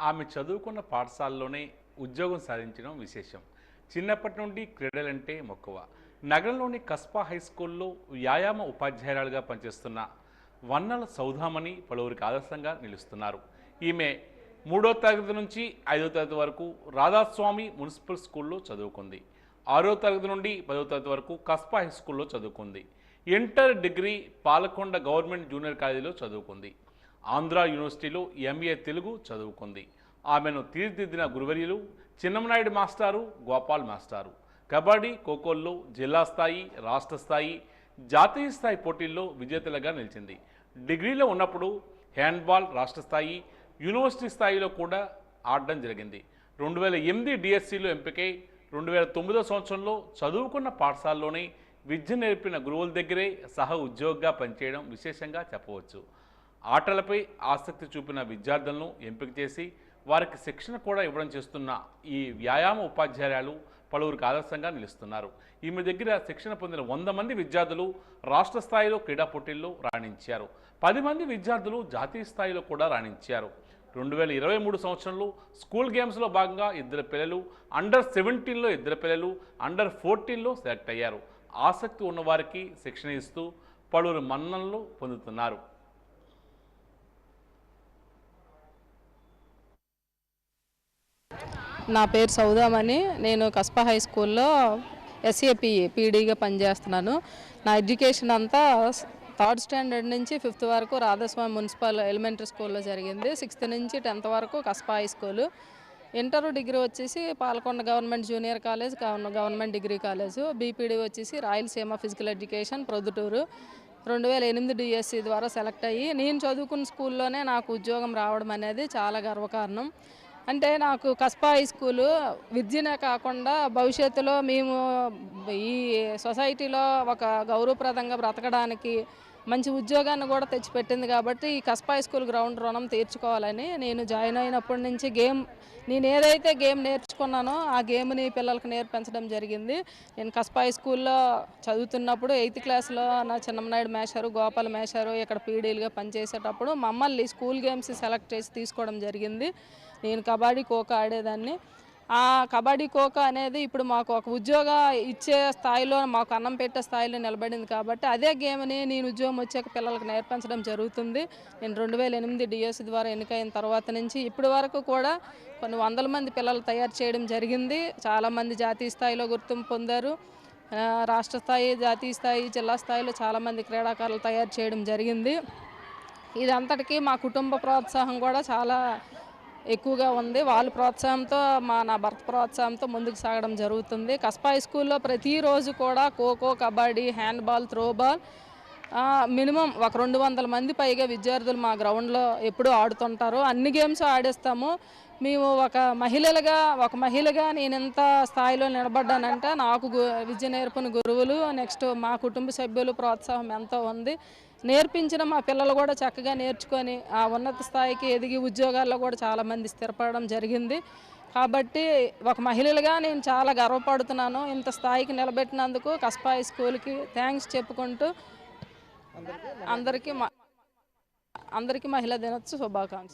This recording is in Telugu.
ఆమె చదువుకున్న పాఠశాలలోనే ఉద్యోగం సాధించడం విశేషం. చిన్నప్పటి నుండి క్రీడలంటే మక్కువ. నగరంలోని కస్పా హై స్కూల్లో వ్యాయామ ఉపాధ్యాయురాలుగా పనిచేస్తున్న వన్నల సౌధామణి పలువురికి ఆదర్శంగా నిలుస్తున్నారు. ఈమె మూడో తరగతి నుంచి ఐదో తరగతి వరకు రాధాస్వామి మున్సిపల్ స్కూల్లో చదువుకుంది. ఆరో తరగతి నుండి పదో తరగతి వరకు కస్పా హై స్కూల్లో చదువుకుంది. Inter degree Palakonda government junior కాలేజీలో చదువుకుంది. ఆంధ్ర యూనివర్సిటీలో ఎంఏ తెలుగు చదువుకుంది. ఆమెను తీర్చిదిద్దిన గురువర్యులు చిన్నమనాయుడు మాస్టారు గోపాల్ మాస్టారు. కబడ్డీ ఖోఖోల్లో జిల్లా స్థాయి రాష్ట్ర స్థాయి జాతీయ స్థాయి పోటీల్లో విజేతలుగా నిలిచింది. డిగ్రీలో ఉన్నప్పుడు హ్యాండ్బాల్ రాష్ట్ర స్థాయి యూనివర్సిటీ స్థాయిలో కూడా ఆడడం జరిగింది. రెండు వేల ఎనిమిది డిఎస్సిలో ఎంపికై రెండు వేల తొమ్మిదో సంవత్సరంలో చదువుకున్న పాఠశాలలోనే విద్య నేర్పిన గురువుల దగ్గరే సహ ఉద్యోగిగా పనిచేయడం విశేషంగా చెప్పవచ్చు. ఆటలపై ఆసక్తి చూపిన విద్యార్థులను ఎంపిక చేసి వారికి శిక్షణ కూడా ఇవ్వడం చేస్తున్న ఈ వ్యాయామ ఉపాధ్యాయులు పలువురికి ఆదర్శంగా నిలుస్తున్నారు. ఈమె దగ్గర శిక్షణ పొందిన వంద మంది విద్యార్థులు రాష్ట్ర స్థాయిలో క్రీడా పోటీల్లో రాణించారు. పది మంది విద్యార్థులు జాతీయ స్థాయిలో కూడా రాణించారు. రెండు వేల ఇరవై మూడు సంవత్సరంలో స్కూల్ గేమ్స్లో భాగంగా ఇద్దరు పిల్లలు అండర్ సెవెంటీన్లో ఇద్దరు పిల్లలు అండర్ ఫోర్టీన్లో సెలెక్ట్ అయ్యారు. ఆసక్తి ఉన్నవారికి శిక్షణ ఇస్తూ పలువురు మన్ననలు పొందుతున్నారు. నా పేరు సౌదామణి నేను కస్పా హై స్కూల్లో ఎస్ఏపి పీడీగా పనిచేస్తున్నాను. నా ఎడ్యుకేషన్ అంతా థర్డ్ స్టాండర్డ్ నుంచి ఫిఫ్త్ వరకు రాధాస్వామి మున్సిపల్ ఎలిమెంటరీ స్కూల్లో జరిగింది. సిక్స్త్ నుంచి టెన్త్ వరకు Kaspa high school. Inter degree వచ్చేసి Palakonda government junior college government degree college. BPEd వచ్చేసి రాయలసీమ ఫిజికల్ ఎడ్యుకేషన్ ప్రొద్దుటూరు. రెండు వేల ఎనిమిది డిఎస్సి ద్వారా సెలెక్ట్ అయ్యి నేను చదువుకున్న స్కూల్లోనే నాకు ఉద్యోగం రావడం అనేది చాలా గర్వకారణం. అంటే నాకు కస్పా హై స్కూలు విద్యనే కాకుండా భవిష్యత్తులో మేము ఈ సొసైటీలో ఒక గౌరవప్రదంగా బ్రతకడానికి మంచి ఉద్యోగాన్ని కూడా తెచ్చిపెట్టింది కాబట్టి ఈ కస్పా హై స్కూల్ గ్రౌండ్ రుణం తీర్చుకోవాలని నేను జాయిన్ అయినప్పటి నుంచి గేమ్ నేను ఏదైతే గేమ్ నేర్చుకున్నానో ఆ గేమ్ని పిల్లలకు నేర్పించడం జరిగింది. నేను కస్పా హై స్కూల్లో చదువుతున్నప్పుడు ఎయిత్ క్లాస్లో నా చిన్నమనాయుడు మేషారు గోపాల మేషారు ఇక్కడ పీడీలుగా పనిచేసేటప్పుడు మమ్మల్ని స్కూల్ గేమ్స్ సెలెక్ట్ చేసి తీసుకోవడం జరిగింది. నేను కబడ్డీ ఖోఖో ఆడేదాన్ని. కబడ్డీ ఖోఖో అనేది ఇప్పుడు మాకు ఒక ఉద్యోగ ఇచ్చే స్థాయిలో మాకు అన్నం పెట్టే స్థాయిలో నిలబడింది కాబట్టి అదే గేమ్ని నేను ఉద్యోగం వచ్చాక పిల్లలకు నేర్పించడం జరుగుతుంది. నేను రెండు వేల ఎనిమిది డిఎస్సి ద్వారా ఎన్నికైన తర్వాత నుంచి ఇప్పటి వరకు కూడా కొన్ని వందల మంది పిల్లలు తయారు చేయడం జరిగింది. చాలామంది జాతీయ స్థాయిలో గుర్తింపు పొందారు. రాష్ట్ర స్థాయి జాతీయ స్థాయి జిల్లా స్థాయిలో చాలామంది క్రీడాకారులు తయారు చేయడం జరిగింది. ఇదంతటికీ మా కుటుంబ ప్రోత్సాహం కూడా చాలా ఎక్కువగా ఉంది. వాళ్ళ ప్రోత్సాహంతో మా నా భర్త ప్రోత్సాహంతో ముందుకు సాగడం జరుగుతుంది. కస్పా హై స్కూల్లో ప్రతిరోజు కూడా kho kho kabaddi handball throwball minimum ఒక రెండు వందల మంది పైగా విద్యార్థులు మా గ్రౌండ్లో ఎప్పుడూ ఆడుతుంటారు. అన్ని గేమ్స్ ఆడేస్తాము. మేము ఒక మహిళలుగా ఒక మహిళగా నేను ఎంత స్థాయిలో నిలబడ్డానంటే నాకు గు- విద్య నేర్పిన గురువులు నెక్స్ట్ మా కుటుంబ సభ్యులు ప్రోత్సాహం ఎంతో ఉంది. నేర్పించిన మా పిల్లలు కూడా చక్కగా నేర్చుకొని ఆ ఉన్నత స్థాయికి ఎదిగి ఉద్యోగాల్లో కూడా చాలామంది స్థిరపడడం జరిగింది. కాబట్టి ఒక మహిళలుగా నేను చాలా గర్వపడుతున్నాను. ఇంత స్థాయికి నిలబెట్టినందుకు కస్పాయి స్కూల్కి థ్యాంక్స్ చెప్పుకుంటూ అందరికీ మ- అందరికీ మహిళా దినోత్సవ శుభాకాంక్షలు.